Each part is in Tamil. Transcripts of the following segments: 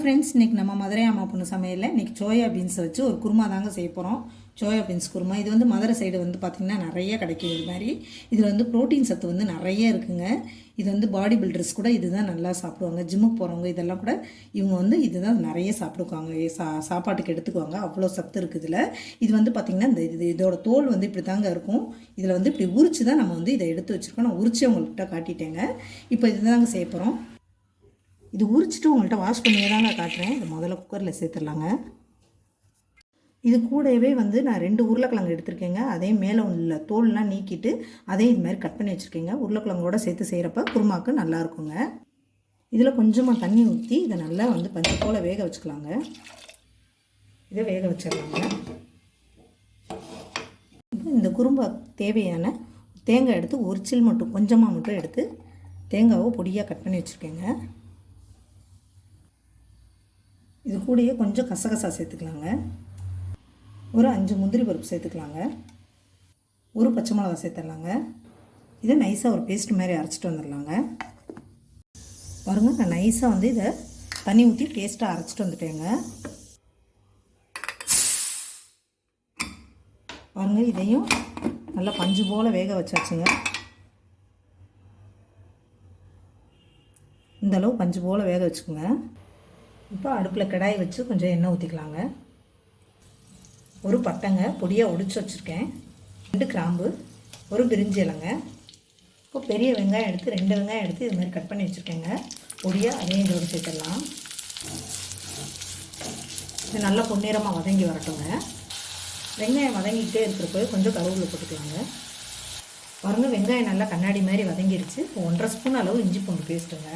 ஃப்ரெண்ட்ஸ் இன்றைக்கி நம்ம மதுரை அம்மா பொண்ணு சமையலில் இன்றைக்கி சோயா பீன்ஸ் வச்சு ஒரு குருமா தாங்க செய்ய போகிறோம் சோயா பீன்ஸ் குருமா. இது வந்து மதுரை சைடு வந்து பார்த்திங்கன்னா நிறைய கிடைக்கும் இது மாதிரி. இதில் வந்து ப்ரோட்டீன் சத்து வந்து நிறைய இருக்குங்க. இது வந்து பாடி பில்டர்ஸ் கூட இதுதான் நல்லா சாப்பிடுவாங்க. ஜிம்முக்கு போகிறவங்க இதெல்லாம் கூட இவங்க வந்து இதுதான் நிறைய சாப்பிடுவாங்க. சா சாப்பாட்டுக்கு எடுத்துக்குவாங்க. அவ்வளோ சத்து இருக்குது இதில். இது வந்து பார்த்திங்கன்னா இந்த இது இதோட தோல் வந்து இப்படி தாங்க இருக்கும். இதில் வந்து இப்படி உரிச்சு தான் நம்ம வந்து இதை எடுத்து வச்சுருக்கோம். நான் உரிச்சு உங்கள்கிட்ட காட்டிட்டேங்க. இப்போ இதுதாங்க செய்ய போகிறோம் இது உரிச்சிட்டு உங்கள்கிட்ட வாஷ் பண்ணியே தாங்க காட்டுறேன். இது முதல்ல குக்கரில் சேர்த்துடலாங்க. இது கூடவே வந்து நான் ரெண்டு உருளைக்கிழங்கு எடுத்திருக்கேங்க. அதே மேலே உள்ள தோல்லாம் நீக்கிட்டு அதையும் இது மாதிரி கட் பண்ணி வச்சுருக்கேங்க. உருளைக்கிழங்கோட சேர்த்து செய்கிறப்ப குருமாக்கு நல்லா இருக்குங்க. இதில் கொஞ்சமாக தண்ணி ஊற்றி இதை நல்லா வந்து பஞ்சு போல் வேக வச்சுக்கலாங்க. இதை வேக வச்சிடலாங்க. இந்த குரும்பா தேவையான தேங்காய் எடுத்து ஒரு சில் மட்டும் கொஞ்சமாக மட்டும் எடுத்து தேங்காவை பொடியாக கட் பண்ணி வச்சுருக்கேங்க. இது கூடயே கொஞ்சம் கசகசா சேர்த்துக்கலாங்க. ஒரு அஞ்சு முந்திரி பருப்பு சேர்த்துக்கலாங்க. ஒரு பச்சை மிளகா சேர்த்துடலாங்க. இதை நைஸாக ஒரு பேஸ்ட் மாதிரி அரைச்சிட்டு வந்துடலாங்க. பாருங்கள் நான் நைஸாக வந்து இதை தண்ணி ஊற்றி பேஸ்ட்டாக அரைச்சிட்டு வந்துட்டேங்க. பாருங்கள் இதையும் நல்லா பஞ்சு போல் வேக வச்சாச்சுங்க. இந்த அளவு பஞ்சு போல் வேக வச்சுக்கோங்க. இப்போ அடுப்பில் கடாய் வச்சு கொஞ்சம் எண்ணெய் ஊற்றிக்கலாங்க ஒரு பட்டைங்க பொடியாக ஒடிச்சு வச்சுருக்கேன். ரெண்டு கிராம்பு ஒரு பிரிஞ்சி இலைங்க. இப்போ பெரிய வெங்காயம் எடுத்து ரெண்டு வெங்காயம் எடுத்து இது மாதிரி கட் பண்ணி வச்சுருக்கேங்க. பொடியாக அதையும் இதோடு சேர்த்துடலாம். இது நல்லா பொன்னிறமாக வதங்கி வரட்டுங்க. வெங்காயம் வதங்கிக்கிட்டே இருக்கிறப்போ கொஞ்சம் கருவில் போட்டுக்கலாங்க. பாருங்கள் வெங்காயம் நல்லா கண்ணாடி மாதிரி வதங்கிடுச்சு இப்போ ஒன்றரை ஸ்பூன் அளவு இஞ்சி பூண்டு பேஸ்ட்டுங்க.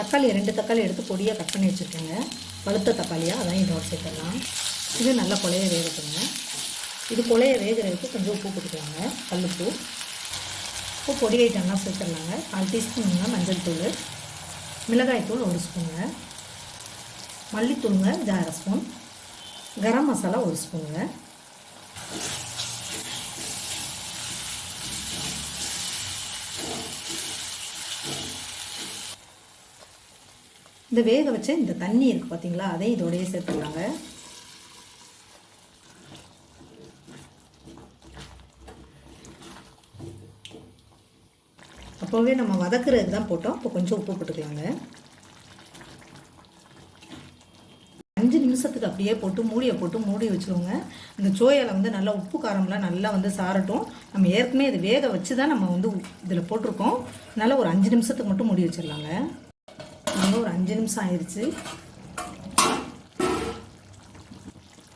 தக்காளி ரெண்டு தக்காளி எடுத்து பொடியாக கட் பண்ணி வச்சுருக்கேங்க. பழுத்த தக்காளியாக அதான் இதோட சேர்த்துடலாம். இது நல்லா கொலைய வேகட்டுங்க. இது கொலைய வேகிறதுக்கு கொஞ்சம் உப்பு போட்டுக்கலாங்க கல்லுப்பு உப்பு. பொடி ஐட்டம்லாம் சேர்த்துடலாங்க. கால் டீஸ்பூனுங்க மஞ்சள் தூள். மிளகாய் தூள் ஒரு ஸ்பூனுங்க. மல்லித்தூளுங்க இது அரை ஸ்பூன். கரம் மசாலா ஒரு ஸ்பூனுங்க. இந்த வேக வச்ச இந்த தண்ணி இருக்குது பார்த்தீங்களா அதையும் இதோடையே சேர்த்துக்கலாங்க. அப்போவே நம்ம வதக்குறதுக்கு தான் போட்டோம். இப்போ கொஞ்சம் உப்பு போட்டுக்கலாங்க. அஞ்சு நிமிஷத்துக்கு அப்படியே போட்டு மூடியை போட்டு மூடி வச்சுருவோங்க. இந்த சோயாவில் வந்து நல்லா உப்பு காரம்லாம் நல்லா வந்து சாரட்டும். நம்ம ஏற்கனவே இது வேக வச்சு தான் நம்ம வந்து இதில் போட்டிருக்கோம். நல்லா ஒரு அஞ்சு நிமிஷத்துக்கு மட்டும் மூடி வச்சிடலாங்க. நம்ம ஒரு அஞ்சு நிமிஷம் ஆயிடுச்சு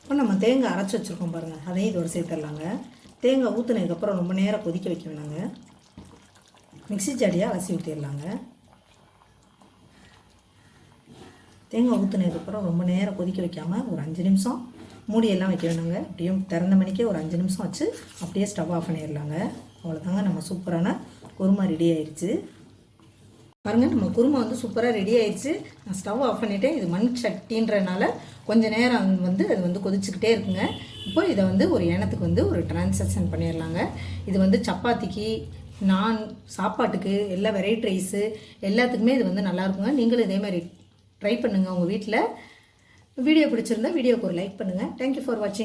இப்போ நம்ம தேங்காய் அரைச்சி வச்சுருக்கோம் பாருங்கள் அதையும் இதோட சேர்த்துடலாங்க. தேங்காய் ஊற்றுனதுக்கப்புறம் ரொம்ப நேரம் கொதிக்க வைக்க வேணாங்க. மிக்சி ஜாடியாக அலசி ஊற்றிடலாங்க தேங்காய் ஊற்றுனதுக்கப்புறம் ரொம்ப நேரம் கொதிக்க வைக்காமல் ஒரு அஞ்சு நிமிஷம் மூடியெல்லாம் வைக்க வேணுங்க. அப்படியும் திறந்த மணிக்கே ஒரு அஞ்சு நிமிஷம் வச்சு அப்படியே ஸ்டவ் ஆஃப் பண்ணிடலாங்க. அவ்வளோதாங்க நம்ம சூப்பரான குருமா ரெடி ஆயிடுச்சு பாருங்கள் நம்ம குருமா வந்து சூப்பராக ரெடி ஆயிடுச்சு. நான் ஸ்டவ் ஆஃப் பண்ணிவிட்டேன் இது மண் சட்டின்றனால கொஞ்சம் நேரம் வந்து அது வந்து கொதிச்சுக்கிட்டே இருக்குங்க. இப்போ இதை வந்து ஒரு எண்ணத்துக்கு வந்து ஒரு டிரான்சாக்ஷன் பண்ணிடலாங்க. இது வந்து சப்பாத்திக்கு நான் சாப்பாட்டுக்கு எல்லா வெரைட்டி ரைஸு எல்லாத்துக்குமே இது வந்து நல்லாயிருக்குங்க நீங்களும் இதேமாதிரி ட்ரை பண்ணுங்கள் உங்கள் வீட்டில் வீடியோ பிடிச்சிருந்தா வீடியோக்கு ஒரு லைக் பண்ணுங்கள் தேங்க்யூ ஃபார் வாட்சிங்